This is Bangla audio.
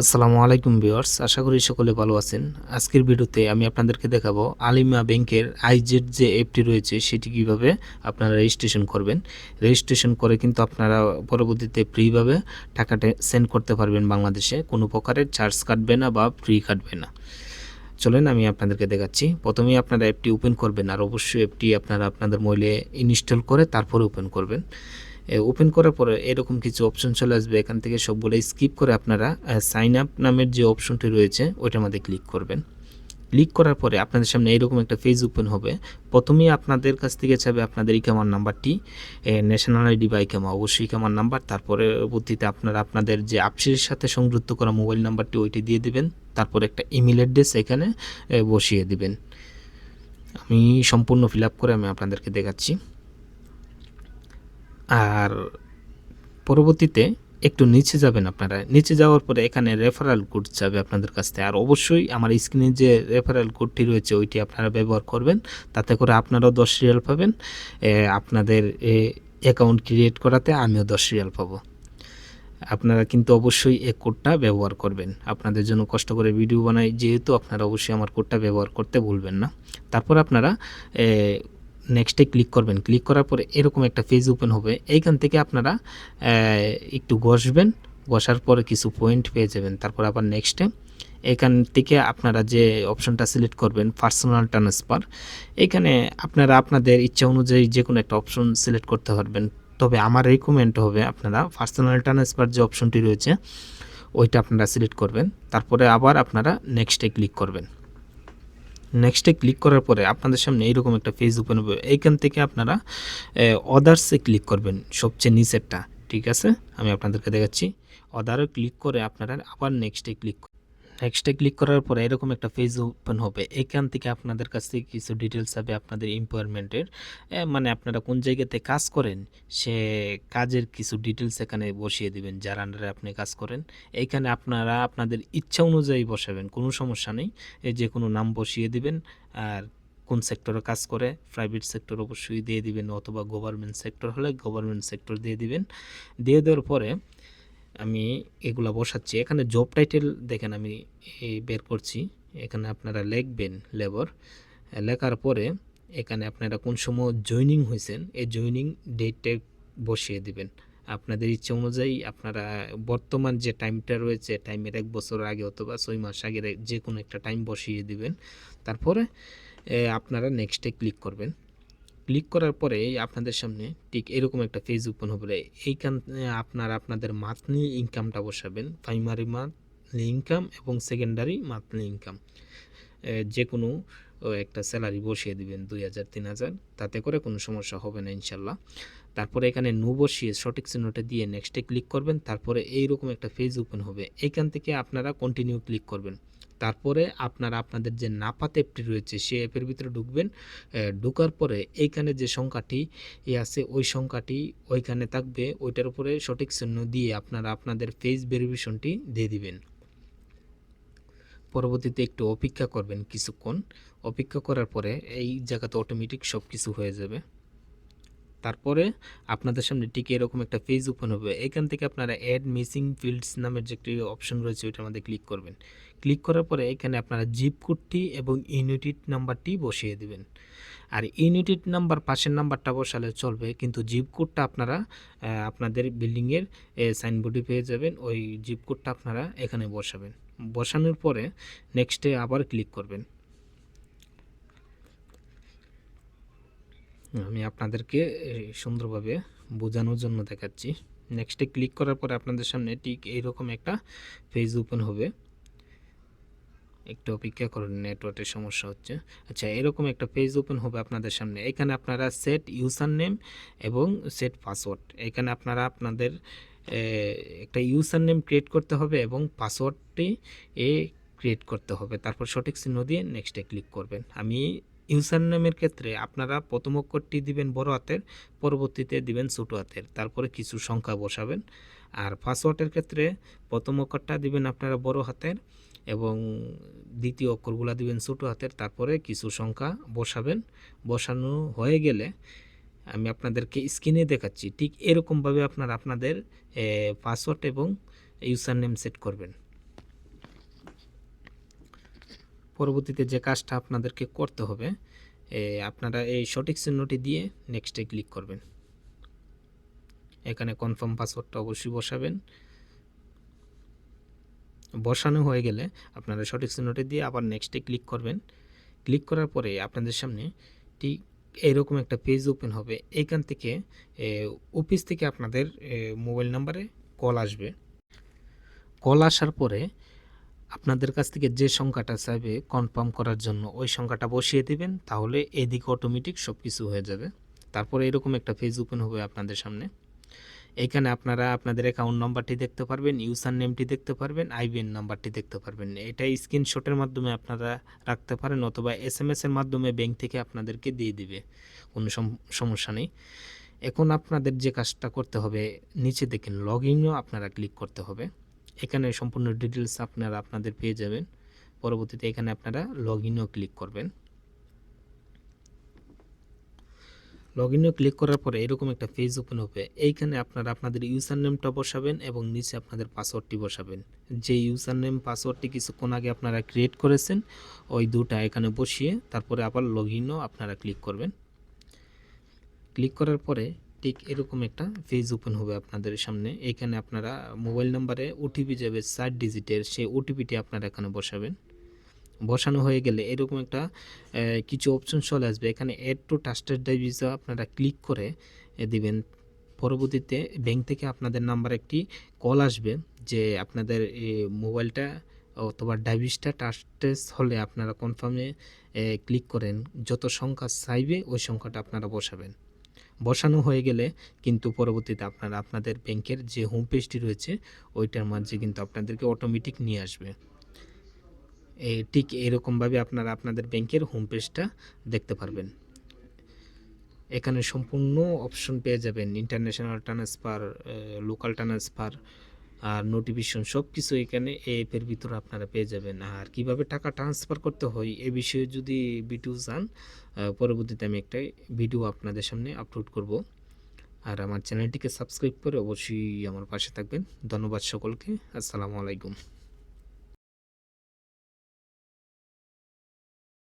আসসালামু আলাইকুম ভিউয়ার্স, আশা করি সকলে ভালো আছেন। আজকের ভিডিওতে আমি আপনাদেরকে দেখাবো আলিমা ব্যাংকের আইজেড যে অ্যাপটি রয়েছে, সেটি কীভাবে আপনারা রেজিস্ট্রেশন করবেন। রেজিস্ট্রেশন করে কিন্তু আপনারা পরবর্তীতে ফ্রিভাবে টাকাটা সেন্ড করতে পারবেন বাংলাদেশে। কোনো প্রকারের চার্জ কাটবে না বা ফ্রি কাটবে না। চলেন আমি আপনাদেরকে দেখাচ্ছি। প্রথমেই আপনারা অ্যাপটি ওপেন করবেন আর অবশ্যই অ্যাপটি আপনারা আপনাদের মোবাইলে ইনস্টল করে তারপরে ওপেন করবেন। ওপেন করার পরে এরকম কিছু অপশন চলে আসবে। এখান থেকে সবগুলো স্কিপ করে আপনারা সাইন আপ নামের যে অপশনটি রয়েছে, ওইটার মধ্যে ক্লিক করবেন। ক্লিক করার পরে আপনাদের সামনে এরকম একটা পেজ ওপেন হবে। প্রথমেই আপনাদের কাছ থেকে চাবে আপনাদের ইকামার নাম্বারটি ন্যাশনাল আইডি বা ইকামা। অবশ্যই ইকামার নাম্বার, তারপরে পরবর্তীতে আপনারা আপনাদের যে আপসের সাথে সংযুক্ত করা মোবাইল নাম্বারটি ওইটি দিয়ে দেবেন। তারপর একটা ইমেল অ্যাড্রেস এখানে বসিয়ে দিবেন। আমি সম্পূর্ণ ফিল আপ করে আমি আপনাদেরকে দেখাচ্ছি। আর পরবর্তীতে একটু নিচে যাবেন আপনারা। নিচে যাওয়ার পরে এখানে রেফারেল কোড যাবে আপনাদের কাছ থেকে। আর অবশ্যই আমার স্ক্রিনে যে রেফারেল কোডটি রয়েছে, ওইটি আপনারা ব্যবহার করবেন। তাতে করে আপনারাও দশ রিয়াল পাবেন। আপনাদের অ্যাকাউন্ট ক্রিয়েট করাতে আমিও দশ রিয়াল পাবো। আপনারা কিন্তু অবশ্যই এই কোডটা ব্যবহার করবেন। আপনাদের জন্য কষ্ট করে ভিডিও বানাই, যেহেতু আপনারা অবশ্যই আমার কোডটা ব্যবহার করতে ভুলবেন না। তারপর আপনারা নেক্সটে ক্লিক করবেন। ক্লিক করার পরে এরকম একটা পেজ ওপেন হবে। এইখান থেকে আপনারা একটু ঘষবেন ঘষার পরে কিছু পয়েন্ট পেয়ে যাবেন। তারপর আবার নেক্সটে এখান থেকে আপনারা যে অপশনটা সিলেক্ট করবেন পার্সোনাল ট্রান্সফার এখানে আপনারা আপনাদের ইচ্ছা অনুযায়ী যে কোনো একটা অপশন সিলেক্ট করতে পারবেন। তবে আমার রেকমেন্ড হবে আপনারা পার্সোনাল ট্রান্সফার যে অপশনটি রয়েছে, ওইটা আপনারা সিলেক্ট করবেন। তারপরে আবার আপনারা নেক্সটে ক্লিক করবেন। নেক্সটে ক্লিক করার পরে আপনাদের সামনে এইরকম একটা পেজ ওপেন হবে। এইখান থেকে আপনারা অদার্সে ক্লিক করবেন সবচেয়ে নিচেরটা। ঠিক আছে? আমি আপনাদেরকে দেখাচ্ছি। অদারে ক্লিক করে আপনারা আবার নেক্সটে ক্লিক নেক্সটে ক্লিক করার পরে এরকম একটা পেজ ওপেন হবে। এখান থেকে আপনাদের কাছ থেকে কিছু ডিটেলস হবে আপনাদের এমপ্লয়মেন্টের মানে আপনারা কোন জায়গাতে কাজ করেন, সে কাজের কিছু ডিটেলস এখানে বসিয়ে দিবেন, যার আন্ডারে আপনি কাজ করেন। এইখানে আপনারা আপনাদের ইচ্ছা অনুযায়ী বসাবেন, কোনো সমস্যা নেই। যে কোনো নাম বসিয়ে দিবেন, আর কোন সেক্টরে কাজ করে প্রাইভেট সেক্টর অবশ্যই দিয়ে দিবেন, অথবা গভর্নমেন্ট সেক্টর হলে গভর্নমেন্ট সেক্টর দিয়ে দিবেন। দিয়ে দেওয়ার পরে আমি এগুলা বসাচ্ছি। এখানে জব টাইটেল দেখেন আমি বের করছি। এখানে আপনারা লিখবেন লেবার লেখার পরে এখানে আপনারা কোন সময় জয়েনিং হয়েছেন এই জয়েনিং ডেটটা বসিয়ে দিবেন। আপনাদের ইচ্ছে অনুযায়ী আপনারা বর্তমান যে টাইমটা রয়েছে টাইমের এক বছর আগে অথবা ছয় মাস আগে যে কোনো একটা টাইম বসিয়ে দিবেন। তারপরে আপনারা নেক্সটে ক্লিক করবেন। ক্লিক করার পরে আপনাদের সামনে ঠিক এরকম একটা পেজ ওপেন হবে। এইখান আপনার, আপনাদের মান্থলি ইনকামটা বসাবেন। প্রাইমারি মান্থলি ইনকাম এবং সেকেন্ডারি মান্থলি ইনকাম যে কোনো একটা স্যালারি বসিয়ে দিবেন দুই হাজার, তিন হাজার। তাতে করে কোনো সমস্যা হবে না, ইনশাল্লাহ। তারপরে এখানে নো বসিয়ে সঠিক চিহ্নটা দিয়ে নেক্সটে ক্লিক করবেন। তারপরে এইরকম একটা পেজ ওপেন হবে। এখান থেকে আপনারা কন্টিনিউ ক্লিক করবেন। তারপরে আপনারা, আপনাদের যে নাপাত অ্যাপটি রয়েছে সেই অ্যাপের ভিতরে ঢুকবেন। ঢুকার পরে এইখানে যে সংখ্যাটি এ আছে, ওই সংখ্যাটি ওইখানে থাকবে। ওইটার উপরে সঠিক চিহ্ন দিয়ে আপনারা আপনাদের ফেস ভেরিফিকেশনটি দিয়ে দিবেন। পরবর্তীতে একটু অপেক্ষা করবেন কিছুক্ষণ। অপেক্ষা করার পরে এই জায়গাতে অটোমেটিক সব কিছু হয়ে যাবে। তারপরে আপনাদের সামনে ঠিক এরকম একটা পেজ ওপেন হবে। এখান থেকে আপনারা অ্যাড মিসিং ফিল্ডস নামের যে একটি অপশন রয়েছে, ওইটার মধ্যে ক্লিক করবেন। ক্লিক করার পরে এখানে আপনারা জিপ কোডটি এবং ইউনিটিট নাম্বারটি বসিয়ে দিবেন। আর ইউনিটিট নাম্বার পাশের নাম্বারটা বসালে চলবে, কিন্তু জিপ কোডটা আপনারা আপনাদের বিল্ডিংয়ের সাইনবোর্ডে পেয়ে যাবেন। ওই জিপ কোডটা আপনারা এখানে বসাবেন। বসানোর পরে নেক্সটে আবার ক্লিক করবেন। আমি আপনাদেরকে সুন্দরভাবে বোঝানোর জন্য দেখাচ্ছি। নেক্সটে ক্লিক করার পরে আপনাদের সামনে ঠিক এইরকম একটা পেজ ওপেন হবে। একটু অপেক্ষা করুন নেটওয়ার্কের সমস্যা হচ্ছে। আচ্ছা এরকম একটা পেজ ওপেন হবে আপনাদের সামনে। এখানে আপনারা সেট ইউজার নেম এবং সেট পাসওয়ার্ড এখানে আপনারা আপনাদের একটা ইউজার নেম ক্রিয়েট করতে হবে এবং পাসওয়ার্ডটি এ ক্রিয়েট করতে হবে। তারপর সঠিক চিহ্ন দিয়ে নেক্সটে ক্লিক করবেন। আমি ইউজার নেমের ক্ষেত্রে আপনারা প্রথম অক্ষরটি দিবেন বড় হাতের, পরবর্তীতে দিবেন ছোট হাতের, তারপরে কিছু সংখ্যা বসাবেন। আর পাসওয়ার্ডের ক্ষেত্রে প্রথম অক্ষরটা দিবেন আপনারা বড় হাতের এবং দ্বিতীয় অক্ষরগুলো দিবেন ছোটো হাতের, তারপরে কিছু সংখ্যা বসাবেন। বসানো হয়ে গেলে আমি আপনাদেরকে স্ক্রিনে দেখাচ্ছি, ঠিক এরকমভাবে আপনারা আপনাদের পাসওয়ার্ড এবং ইউজার নেম সেট করবেন। পরবর্তীতে যে কাজটা আপনাদেরকে করতে হবে আপনারা এই সঠিক চিহ্নটি দিয়ে নেক্সটে ক্লিক করবেন। এখানে কনফার্ম পাসওয়ার্ডটা অবশ্যই বসাবেন। বসানো হয়ে গেলে আপনারা সঠিক চিহ্নটি দিয়ে আবার নেক্সটে ক্লিক করবেন। ক্লিক করার পরে আপনাদের সামনে ঠিক এরকম একটা পেজ ওপেন হবে। এইখান থেকে অফিস থেকে আপনাদের মোবাইল নাম্বারে কল আসবে। কল আসার পরে আপনাদের কাছ থেকে যে সংখ্যাটা চাইবে কনফার্ম করার জন্য ওই সংখ্যাটা বসিয়ে দিবেন, তাহলে এদিকে অটোমেটিক সব কিছু হয়ে যাবে। তারপরে এরকম একটা পেজ ওপেন হবে আপনাদের সামনে। এইখানে আপনারা আপনাদের অ্যাকাউন্ট নাম্বারটি দেখতে পারবেন ইউসার নেমটি দেখতে পারবেন আইবিএন নাম্বারটি দেখতে পারবেন। এটা স্ক্রিনশটের মাধ্যমে আপনারা রাখতে পারেন অথবা এস এম এর মাধ্যমে ব্যাংক থেকে আপনাদেরকে দিয়ে দিবে, কোনো সম- সমস্যা নেই। এখন আপনাদের যে কাজটা করতে হবে, নিচে দেখেন লগ ইনও আপনারা ক্লিক করতে হবে। এখানে সম্পূর্ণ ডিটেলস আপনারা আপনাদের পেয়ে যাবেন। পরবর্তীতে এখানে আপনারা লগ ইনও ক্লিক করবেন। লগ ইনও ক্লিক করার পরে এরকম একটা পেজ ওপেন হবে। এইখানে আপনারা আপনাদের ইউজার নেমটা বসাবেন এবং নিচে আপনাদের পাসওয়ার্ডটি বসাবেন। যে ইউজার নেম পাসওয়ার্ডটি কিছুক্ষণ আগে আপনারা ক্রিয়েট করেছেন, ওই দুটা এখানে বসিয়ে তারপরে আবার লগ ইনও আপনারা ক্লিক করবেন। ক্লিক করার পরে ঠিক এরকম একটা পেজ ওপেন হবে আপনাদের সামনে। এখানে আপনারা মোবাইল নাম্বারে ওটিপি যাবে, চার ডিজিটের সেই ওটিপিটি আপনারা এখানে বসাবেন। বসানো হয়ে গেলে এরকম একটা কিছু অপশন চলে আসবে। এখানে এড টু ট্রাস্টেড ভিসা আপনারা ক্লিক করে দিবেন। পরবর্তীতে ব্যাংক থেকে আপনাদের নাম্বার একটি কল আসবে যে আপনাদের মোবাইলটা অথবা ডাইভিসটা টাস্টেস হলে আপনারা কনফার্মে ক্লিক করেন। যত সংখ্যা চাইবে, ওই সংখ্যাটা আপনারা বসাবেন। বসানো হয়ে গেলে কিন্তু পরবর্তীতে আপনারা আপনাদের ব্যাংকের যে হোম পেজটি রয়েছে, ওইটার মাঝে কিন্তু আপনাদেরকে অটোমেটিক নিয়ে আসবে। ঠিক এরকমভাবে আপনারা আপনাদের ব্যাংকের হোম পেজটা দেখতে পারবেন। এখানে সম্পূর্ণ অপশন পেয়ে যাবেন ইন্টারন্যাশনাল ট্রান্সফার লোকাল ট্রান্সফার আর নোটিফিকেশন সব কিছু এখানে এই অ্যাপের ভিতরে আপনারা পেয়ে যাবেন। আর কীভাবে টাকা ট্রান্সফার করতে হয় এ বিষয়ে যদি ভিডিও চান পরবর্তীতে আমি একটা ভিডিও আপনাদের সামনে আপলোড করব। আর আমার চ্যানেলটিকে সাবস্ক্রাইব করে অবশ্যই আমার পাশে থাকবেন। ধন্যবাদ সকলকে। আসসালামু আলাইকুম।